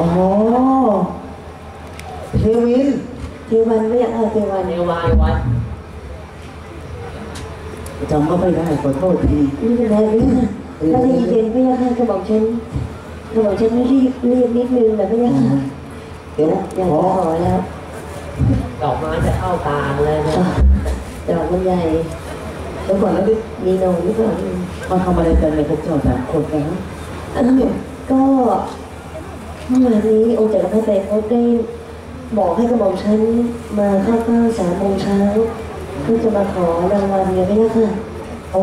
อ๋อเทวิน เทวันไม่อยากเอาเทวันเนวายวัดจำก็ไม่ได้ขอโทษทีไม่เป็นไรไม่เป็นไรถ้าได้ยินไม่อยากให้กระบอกฉันกระบอกฉันรีบรีบนิดนึงแต่ไม่อยากให้เดี๋ยวอยากขอจะขอแล้วดอกไม้จะเข้าตาเลยนะดอกมันใหญ่เดี๋ยวก่อนแล้วมีนมหรือเปล่ามาทำอะไรกันเลยพวกเจ้าสามคนนะเออก็ เมื่อวานนี้องค์จักรพรรดิเขาได้บอกให้กระบอกฉันมาเข้าเฝ้าสามโมงเช้าเพื่อจะมาขอรางวัลเนี่ยไม่ได้ค่ะโอ้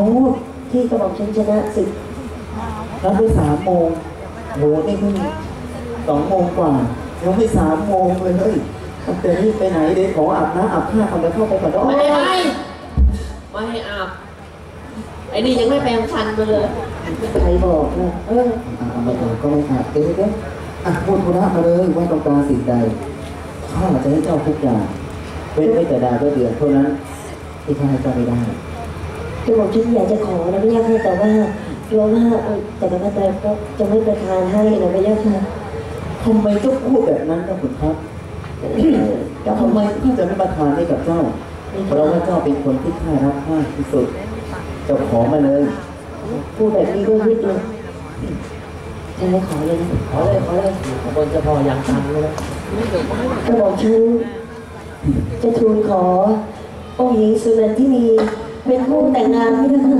ที่กระบอกฉันชนะศึกรับไปสามโมงโหนี่เพิ่งสองโมงกว่ายังไม่สามโมงเลยเฮ้ยเดี๋ยวนี้ไปไหนเดี๋ยวขออาบน้ำอาบท่าก่อนแล้วเข้าไปก่อนแล้วไม่ให้ไม่ให้อาบไอ้นี่ยังไม่แปรงฟันมาเลยใครบอกนะเอออะเอามาก่อนก็ไม่อาบเดี๋ยวเดี๋ยว อะพูดธุระมาเลยว่าต้องการสิ่งใดข้าจะให้เจ้าทุกอย่างเว้นไว้แต่ดาวก็เดือนเท่านั้นที่ข้าให้เจ้าไม่ได้กระบอกฉันอยากจะขอนะไม่ยากค่ะแต่ว่ากลัวว่าองค์จักรพรรดิเขาจะไม่ประทานให้นะไม่ยากค่ะทำไมเจ้าพูดแบบนั้นนะคุณครับก็ทำทำไมไมข้าจะไม่ประทานให้กับเจ้า เพราะว่าเจ้าเป็นคนที่ข้ารักมากที่สุด เจ้าขอมาเลย พูดแบบนี้ก็นิดนึง จะให้ขอเลยนะขอเลยขอเลยขบวนจะพออยังทันเลยนะกระบอกฉันจะทูลขอองค์หญิงสุนันที่มีเป็นผู้แต่งงานไม่ได้ค่ะ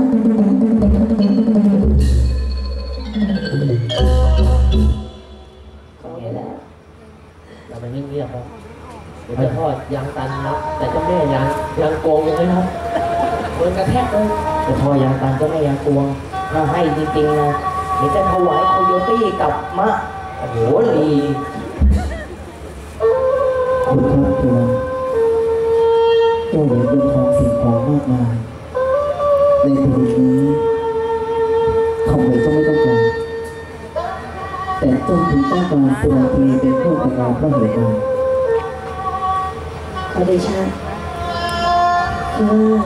ขอไปแล้วเราไปเงียบๆครับเดี๋ยวจ้าพ่อยังตันนะแต่เจ้าแม่ยังยังโกงอยู่เลยครับโดนกระแทกเลยเจ้าพ่อยังตันเจ้าแม่ยังโกงถ้าให้จริงๆนะ ดี๋ยวจะถวายโคโยตี้กับมะโอ้โหดีคุณครับเพื่อนเจ้าเหลือเงินทองสิ่งของมากมาย ในชีวิตนี้ทำไมเจ้าไม่ต้องการ แต่เจ้าถึงต้องการสุราตรีเป็นผู้แต่งงานเพราะเหตุใดขอเดชะคือว่า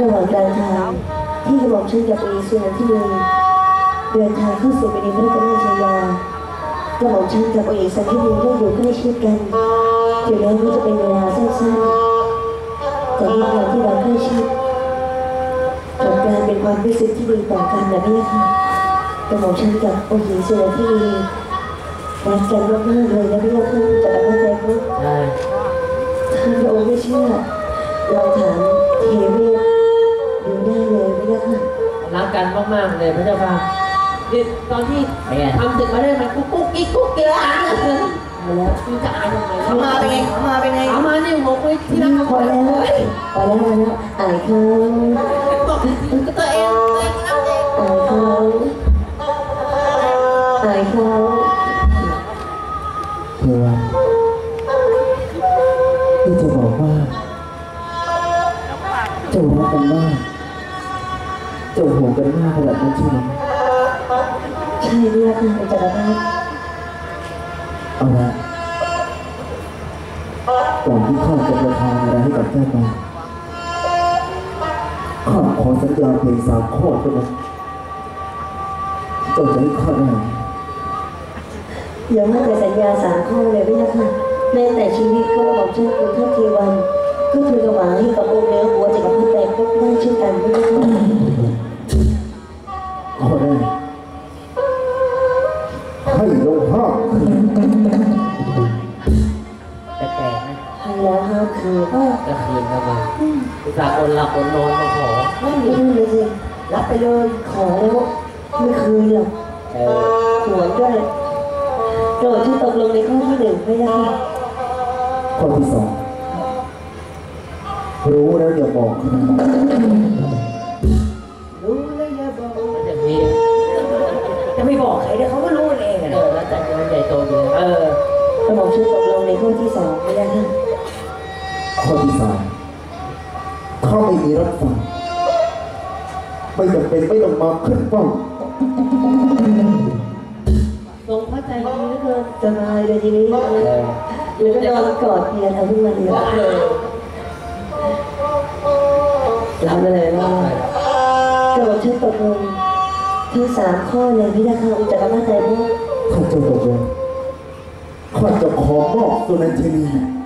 ระหว่างกลางทาง ที่กระบอกฉันกับอีสุนันที่มีเดินทางเข้าสู่เป็นพระราชราชยากระบอกฉันกับอีสันที่มีได้อยู่ใกล้ชิดกันถึงแม้ว่าจะเป็นเวลาสั้นๆแต่ยิ่งเราที่เราใกล้ชิดจบการเป็นความรู้สึกที่ดีต่อกันนะพี่ค่ะกระบอกฉันกับองค์หญิงสุนันที่มีรักกันมากๆเลยนะพี่ค่ะจะรับใจพุทธใช่ถ้าพระองค์ไม่เชื่อลองถามเทวี ดูได้เลยไม่ยากค่ะรักกันมากๆเลยพระเจ้าค่ะนี่ตอนที่ทำศึกมาได้มันกุ๊กกุ๊กกิ๊กกุ๊กกิ๊กอ่านเลยมาแล้วคุณจะอ่านทำไมเขามาเป็นไงเขามาเป็นไงเอามานี่ผมไปที่นั่นพอแล้วพอแล้วพอแล้วอายเขาบอกตัวเองตัวเองรับเองอายเขาอายเขาเพื่อนที่จะบอกว่า จ้าห่วงกันมากขนาดนั้นใช่ไหมใช่ไม่ยากค่ะจักรพรรดิเอาละก่อนที่ข้าจะประทานอะไรให้กับเจ้าไปข้าขอสัญญาเพียงสามข้อเท่านั้นเจ้าจะให้ข้าได้ไหมยังไม่แต่สัญญาสามข้อเลยไม่ยากค่ะแม้แต่ชีวิตก็บอกชื่อคุณท่านทีวัน ก็ทูลถวายให้กับองค์เนื้อหัวจักรพรรดิแต่ก็ได้เช่นกันไม่ยาก ค่ะข้อแรกให้ลงห้ามแปลกๆนะให้แล้วห้าคืนจะคืนทำไมอุตส่าห์คนหลับคนนอนมาขอไม่มีเลยสิรับไปเลยขอไม่คืนหรอกเออหวนด้วยโดดที่ตกลงในข้อที่หนึ่งไม่ได้ข้อที่สองรู้แล้วอย่าบอกนะ นจะมีจะไม่บอกใครเดี๋ยวเขาก็รู้เองเออะอแล้วแต่จะมันใหญ่โตอยู่เออ กระบอกชื่อตกลงในข้อที่สองไม่ได้ค่ะข้อที่สามข้าไม่มีรับฟังไม่จำเป็นไม่ต้องมาขึ้นเป้าทรงพระใจดีเหลือเกินสบายเลยทีนี้เออหรือก็นอนกอดเพียรเอาขึ้นมาเลย เออรับมาเลยว่ากระบอกชื่อตกลง ทั้งสามข้อเลยพี่ได้ค่ะอุจจาระใจพวกข้าจะตกลงข้าจะขอมอบสุนันทนีเป็น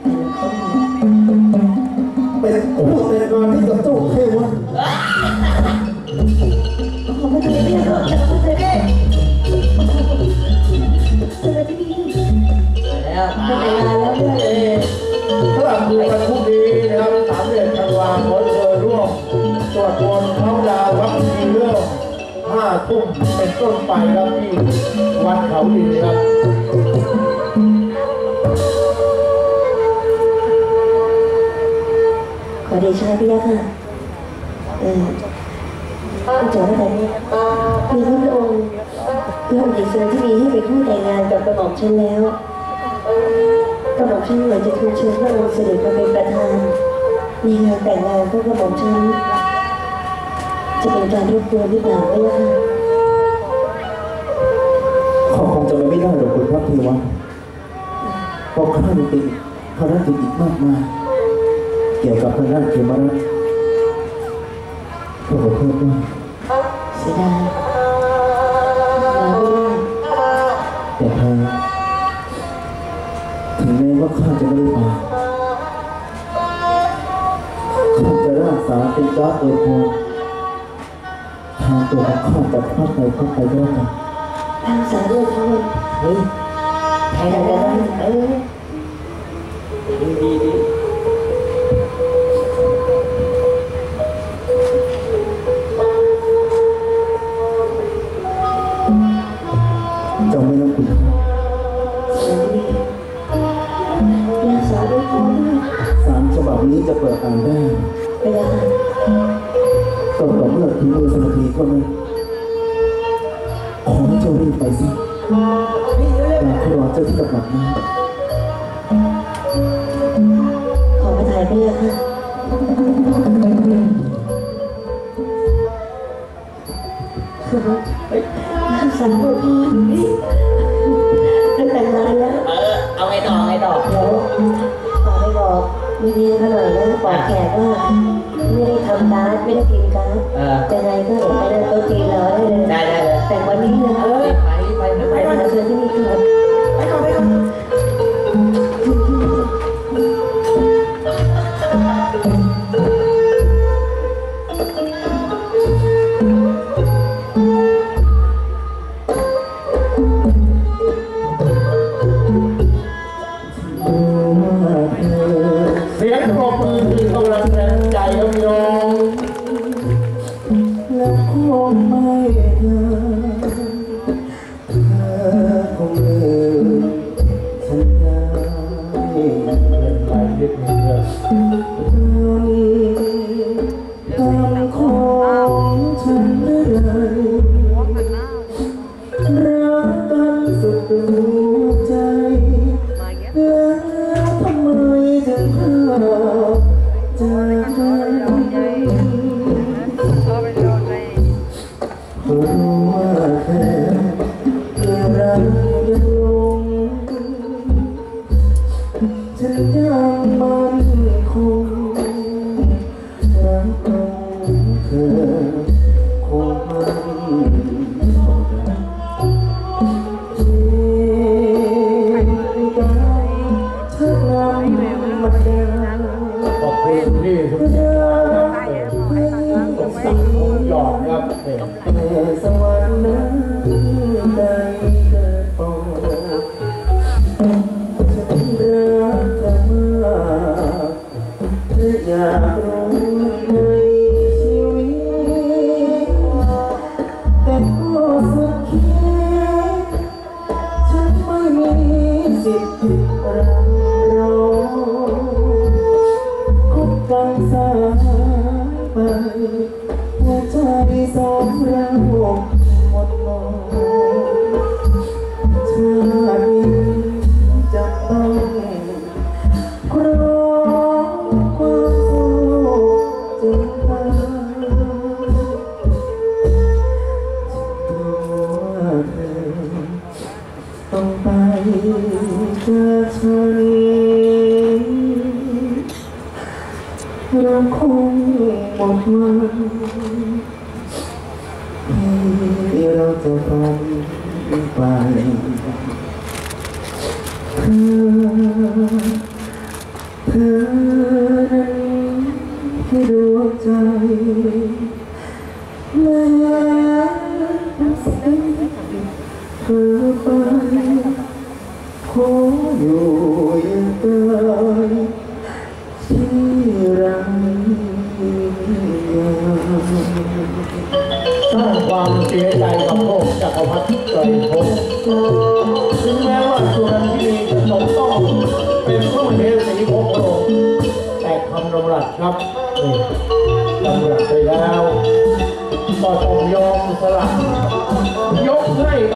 ทุ่มเป็นต้นไปครับที่วัดเขาดินครับขอเดชะพี่ยะค่ะเออผู้จ๋าแต่เนี่ยมีพระองค์พระองค์หญิงสุนันที่มีให้ไปคู่แต่งงานกับกระหม่อมฉันแล้วกระหม่อมฉันอยากจะทูลเชิญพระองค์เสด็จมาเป็นประธานในงานแต่งงานของกระหม่อมฉันจะเป็นการรบกวนหรือเปล่าพี่ยะค่ อกคุณพระเทวันพราะข้ามีติดภารกิจมากมายเกี่ยวกับทางด้านเขมรัตน์ขอขอโทษด้วยเสียดายมาไม่ได้แต่เธอถึงแม้ว่าข้าจะไม่ได้มาข้าจะรักษาเป็นจ้าเอโพทางตัวข้าจะพลาดไปพลาดไปก็แล้วกันทางสายเลือดเขาเลยเฮ้ยแทงกันได้เออดีดีดีเจ้าไม่ต้องสวัสดียาสาเฮ้ย ขอให้เจ้ารีบไปสิอยากให้รอ เจ้าที่กำหนักมาขอมาถ่ายไปยังค่ะยาสาวด้วยเขาได้แต่งงานแล้วเออ เอาไงต่อไงต่อเดี๋ยวฝากไปบอกดีๆเขาหน่อยนะบอกแขกว่าไม่ได้ทำการ์ดไม่ได้พิมพ์การ์ดเออแต่ไงก็เดี๋ยวไปเดินโต๊ะจีนรอได้เลยได้ได้เลยแต่วันนี้เลยเออไปไปไปไปไปหาเชิญที่นี่ก่อ หัวใจสองเราหมดมชาติจะต้องครองความสุขจนตาตัวเธอต้องไปจากฉันเราคง หมดหวังที่เราจะฟันไปเธอเธอนั้นที่ดวงใจแม้สิ่งเธอ สร้างความเสียใจกับโลกจักรพรรดิไตรภพถึงแม้ว่าสุนันทีจะสมต้องเป็นผู้เทสีของพระองค์แต่คำรำรัดครับนี่ดำรัดไปแล้วก็ต้องยอมสละยกให้